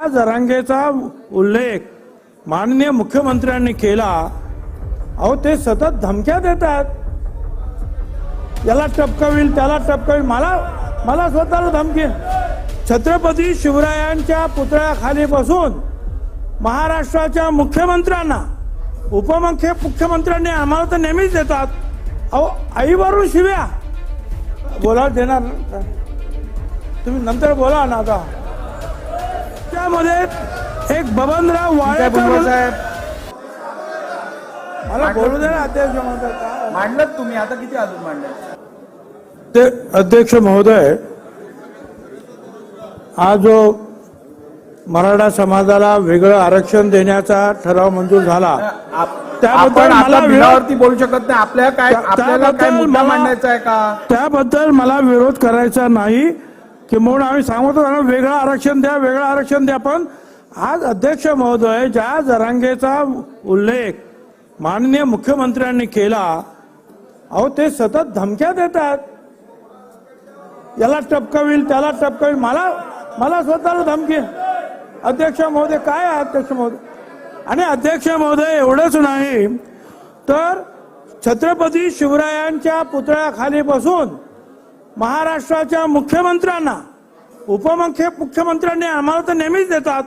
या जरांगेचा उल्लेख माननीय मुख्यमंत्र्यांनी केला. अहो ते सतत धमक्या देतात. याला टपकविल त्याला टपकविल. मला मला स्वतःला धमकी. छत्रपती शिवरायांच्या पुतळ्याखाली बसून महाराष्ट्राच्या मुख्यमंत्र्यांना उपमुख्य मुख्यमंत्र्यांनी आम्हाला तर नेहमीच देतात. अहो आईवरून शिव्या. बोला देणार तुम्ही नंतर बोला ना आता. त्यामध्ये एक बबनराव वाळेकर साहेब. मला बोलू दे ना अध्यक्ष महोदय? मांडलं तुम्ही आता किती अजून मांडलं ते अध्यक्ष महोदय हा जो मराठा समाजाला वेगळं आरक्षण देण्याचा ठराव मंजूर झाला त्याबद्दल मला बोलू शकत नाही. आपल्याला काय आपल्याला काय मुद्दा मांडायचा आहे का? त्याबद्दल मला विरोध करायचा नाही. की म्हणून आम्ही सांगत होतो वेगळं आरक्षण द्या वेगळं आरक्षण द्या. पण आज अध्यक्ष महोदय ज्या जरांगेचा उल्लेख माननीय मुख्यमंत्र्यांनी केला अहो ते सतत धमक्या देतात. याला टपकविल त्याला टपकविल. मला मला स्वतःला धमकी. अध्यक्ष महोदय काय आहे अध्यक्ष महोदय? आणि अध्यक्ष महोदय एवढंच नाही तर छत्रपती शिवरायांच्या पुतळ्याखाली बसून महाराष्ट्राच्या मुख्यमंत्र्यांना उपमुख्य मुख्यमंत्र्यांनी आम्हाला तर नेहमीच देतात.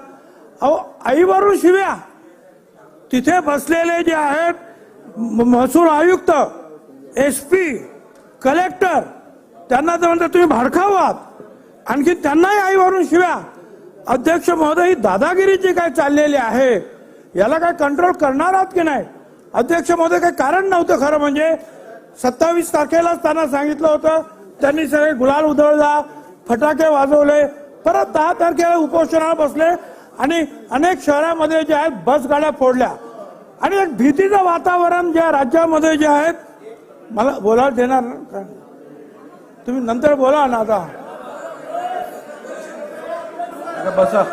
अहो आईवरून शिव्या. तिथे बसलेले जे आहेत म- महसूल आयुक्त एस पी कलेक्टर त्यांना तर म्हणतात तुम्ही भाडखाव आहात. आणखी त्यांनाही आईवरून शिव्या. अध्यक्ष महोदय ही दादागिरी जी काय चाललेली आहे? याला काय कंट्रोल करणार आहात की नाही? अध्यक्ष महोदय काही कारण नव्हतं खरं म्हणजे. सत्तावीस तारखेलाच त्यांना सांगितलं होतं. त्यांनी सगळे गुलाल उधळला फटाके वाजवले परत दहा तारखेला उपोषणाला बसले आणि अनेक शहरामध्ये जे आहेत बस गाड्या फोडल्या. आणि एक भीतीचं वातावरण ज्या राज्यामध्ये जे आहेत मला बोलायला देणार ना? तुम्ही नंतर बोला ना आता. आता बसा.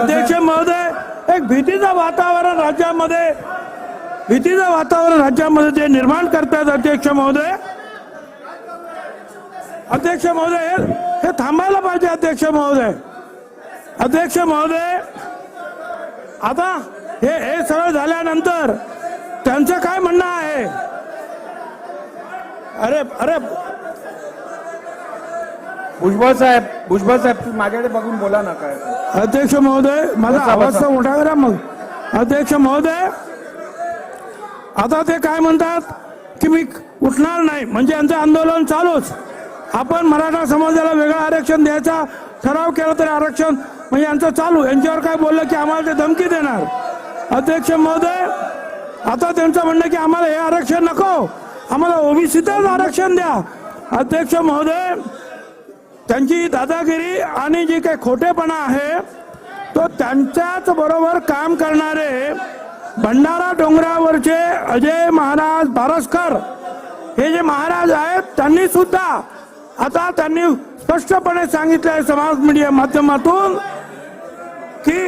अध्यक्ष महोदय एक भीतीचं वातावरण राज्यामध्ये भीतीचं वातावरण राज्यामध्ये जे निर्माण करतात अध्यक्ष महोदय अध्यक्ष महोदय हे- थांबायला पाहिजे अध्यक्ष महोदय. अध्यक्ष महोदय आता हे हे सगळं झाल्यानंतर त्यांचं काय म्हणणं आहे? अरे अरे. भुजबळ साहेब भुजबळ साहेब माझ्याकडे बघून बोला ना काय. अध्यक्ष महोदय माझा बसा, आवाज मोठा करा मग. अध्यक्ष महोदय आता ते काय म्हणतात की मी उठणार नाही म्हणजे यांचं आंदोलन चालूच. आपण मराठा समाजाला वेगळं आरक्षण द्यायचा ठराव केला तरी आरक्षण म्हणजे यांचं चालू. यांच्यावर काय बोललं की आम्हाला ते धमकी देणार. अध्यक्ष महोदय आता त्यांचं म्हणणं की आम्हाला हे आरक्षण नको. आम्हाला ओबीसीतच आरक्षण द्या. अध्यक्ष महोदय त्यांची दादागिरी आणि जी काही खोटेपणा आहे तो त्यांच्याच बरोबर काम करणारे भंडारा डोंगरावरचे अजय महाराज बारसकर हे जे महाराज आहेत त्यांनी सुद्धा आता त्यांनी स्पष्टपणे सांगितलं आहे समाज मीडिया माध्यमातून की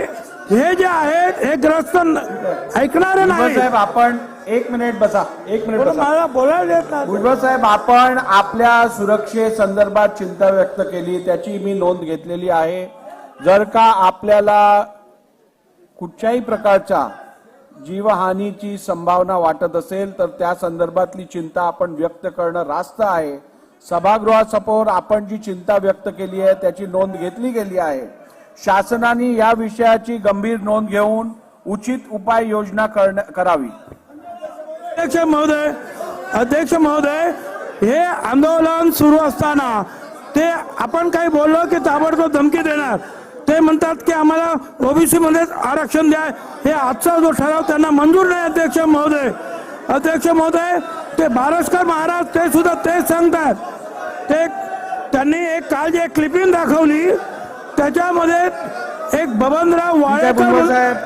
हे जे आहेत हे ग्रस्त ऐकणारे नाही साहेब आपण एक मिनिट बसा एक मिनिट बसा. मला बोलायला देत नाही. भुजबळ साहेब आपण आपल्या सुरक्षे संदर्भात चिंता व्यक्त केली त्याची मी नोंद घेतलेली आहे. जर का आपल्याला कुठच्याही प्रकारच्या जीवहानीची संभावना वाटत असेल तर त्या संदर्भातली चिंता आपण व्यक्त करणं रास्त आहे. सभागृहासमोर आपण जी चिंता व्यक्त केली आहे त्याची नोंद घेतली गेली आहे. शासनाने या विषयाची गंभीर नोंद घेऊन उचित उपाययोजना करण्या- करावी. अध्यक्ष महोदय अध्यक्ष महोदय हे आंदोलन सुरू असताना ते आपण काही बोललो की ताबडतोब धमकी देणार. ते म्हणतात की आम्हाला ओबीसी मध्येच आरक्षण द्या. हे आजचा जो ठराव त्यांना मंजूर नाही अध्यक्ष महोदय. अध्यक्ष महोदय ते बारसकर महाराज ते सुद्धा तेच सांगतात. ते त्यांनी एक काल जे क्लिपिंग दाखवली. त्याच्यामध्ये एक बबनराव वाळेकर साहेब.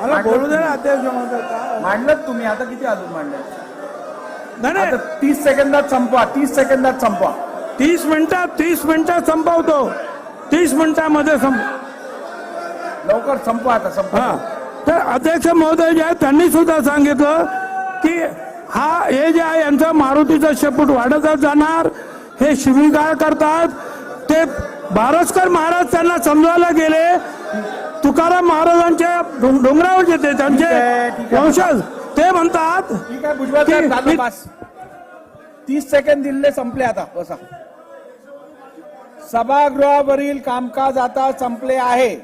मला बोलू दे ना अध्यक्ष? मांडलं तुम्ही आता किती अजून मांडलं नाही नाही. तीस सेकंदात संपवा तीस सेकंदात संपवा. तीस मिनिटात तीस मिनिटात संपवतो. तीस मिनिटामध्ये संप लवकर संपवा आता संपवा. तर अध्यक्ष महोदय जे आहेत त्यांनी सुद्धा सांगितलं की हा हे जे आहे यांचं मारुतीचं शेपूट वाढतच जाणार. हे शिवीगाळ करतात. ते बारसकर महाराज त्यांना समजावला गेले. तुकाराम महाराजांच्या डोंगरावर येते त्यांचे. वंशज. ते म्हणतात तीस सेकंद दिले संपले आता. बसा. सभागृहावरील कामकाज आता संपले आहे.